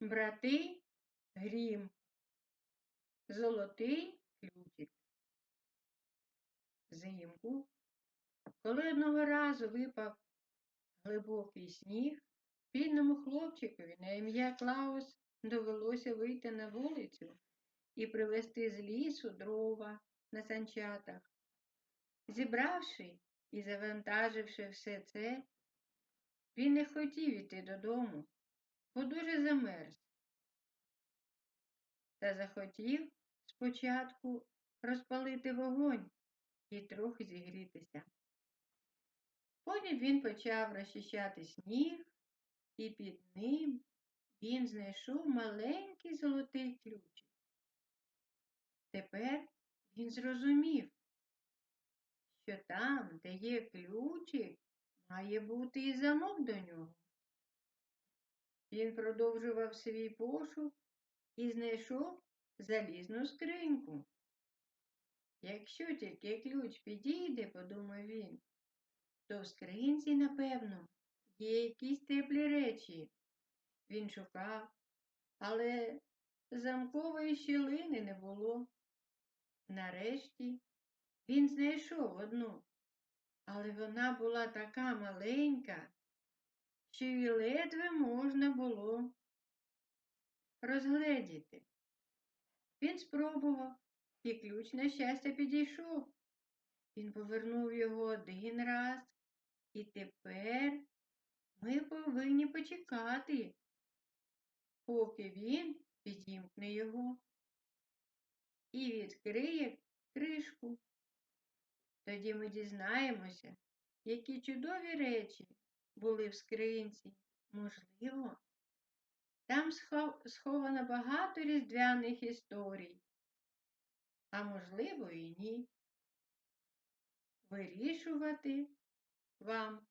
брати Грім. Золотий ключик. Взимку, коли одного разу випав глибокий сніг, бідному хлопчикові на ім'я Клаус довелося вийти на вулицю і привезти з лісу дрова на санчатах. Зібравши і завантаживши все це, він не хотів іти додому, бо дуже замерз. Та захотів спочатку розпалити вогонь і трохи зігрітися. Потім він почав розчищати сніг, і під ним він знайшов маленький золотий ключик. Тепер він зрозумів, що там, де є ключик, має бути і замок до нього. Він продовжував свій пошук і знайшов залізну скриньку. Якщо тільки ключ підійде, подумав він, то в скринці, напевно, є якісь теплі речі. Він шукав, але замкової щілини не було. Нарешті він знайшов одну, але вона була така маленька, що її ледве можна було розгледіти. Він спробував, і ключ, на щастя, підійшов. Він повернув його один раз, і тепер ми повинні почекати, поки він підімкне його і відкриє кришку. Тоді ми дізнаємося, які чудові речі були в скринці. Можливо, там сховано багато різдвяних історій, а можливо і ні. Вирішувати вам.